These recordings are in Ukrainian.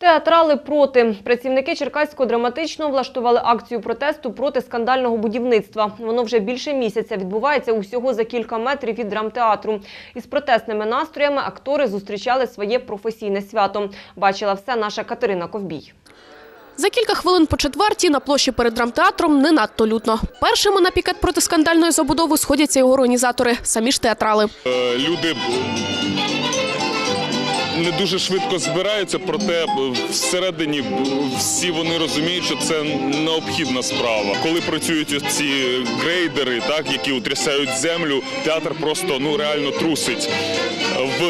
Театрали проти. Працівники Черкаського драматичного влаштували акцію протесту проти скандального будівництва. Воно вже більше місяця відбувається усього за кілька метрів від драмтеатру. Із протестними настроями актори зустрічали своє професійне свято. Бачила все наша Катерина Ковбій. За кілька хвилин по четвертій на площі перед драмтеатром не надто лютно. Першими на пікет проти скандальної забудови сходяться його організатори, самі ж театрали. Е, люди не дуже швидко збираються, проте всередині всі вони розуміють, що це необхідна справа. Коли працюють ці грейдери, так які утрясають землю, театр просто ну реально трусить. В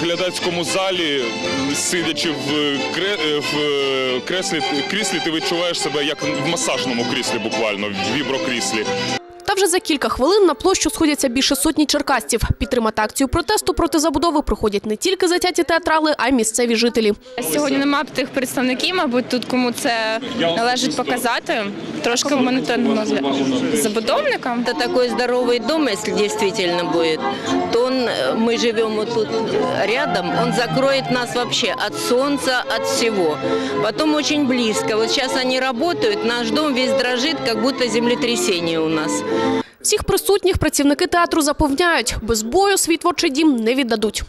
глядацькому залі, сидячи в, кре- в креслі, кріслі, ти відчуваєш себе як в масажному кріслі, буквально в віброкріслі. Та вже за кілька хвилин на площу сходяться більше сотні черкасців. Підтримати акцію протесту проти забудови приходять не тільки затяті театрали, а й місцеві жителі. Сьогодні немає тих представників, мабуть, тут кому це належить показати. Трошки монотонно для забудовникам. Это такой здоровый дом, если действительно будет, то он, э, мы живем вот тут рядом, он закроет нас вообще от солнца, от всего. Потом очень близко. Вот сейчас они работают, наш дом весь дрожит, как будто землетрясение у нас. Всіх присутніх працівники театру запевняють, без бою свій творчий дім не віддадуть.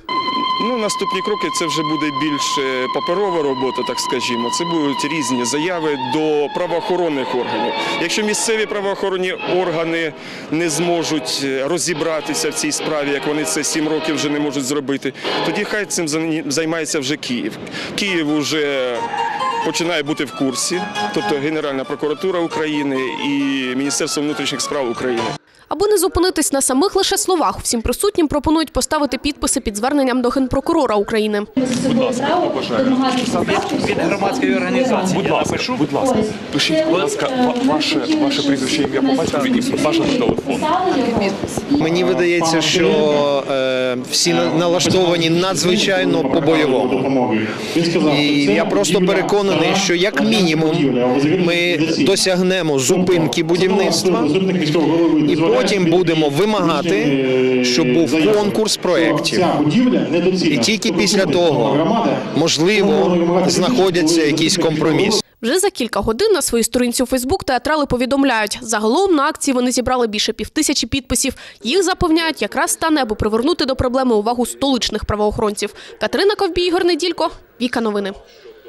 Ну, наступні кроки це вже буде більше паперова робота, так скажімо. Це будуть різні заяви до правоохоронних органів. Якщо місцеві правоохоронні органи не зможуть е, розібратися в цій справі, як вони це сім років вже не можуть зробити, тоді хай цим займається вже Київ. Київ вже починає бути в курсі, тобто Генеральна прокуратура України і Міністерство внутрішніх справ України. Аби не зупинитись на самих лише словах, всім присутнім пропонують поставити підписи під зверненням до генпрокурора України. Будь ласка, від громадської організації. Будь ласка, будь ласка, пишіть, будь ласка, ваше, ваше прізвище, ім'я по батькові і бажано телефон. Мені видається, що е, всі налаштовані надзвичайно по-бойовому. І я просто переконаний, що як мінімум ми досягнемо зупинки будівництва і потім будемо вимагати, щоб був конкурс проєктів. І тільки після того, можливо, знаходяться якісь компроміси. Вже за кілька годин на своїй сторінці у Фейсбук театрали повідомляють, загалом на акції вони зібрали більше півтисячі підписів. Їх запевняють, якраз стане, аби привернути до проблеми увагу столичних правоохоронців. Катерина Ковбій, Ігор Неділько, Віка Новини.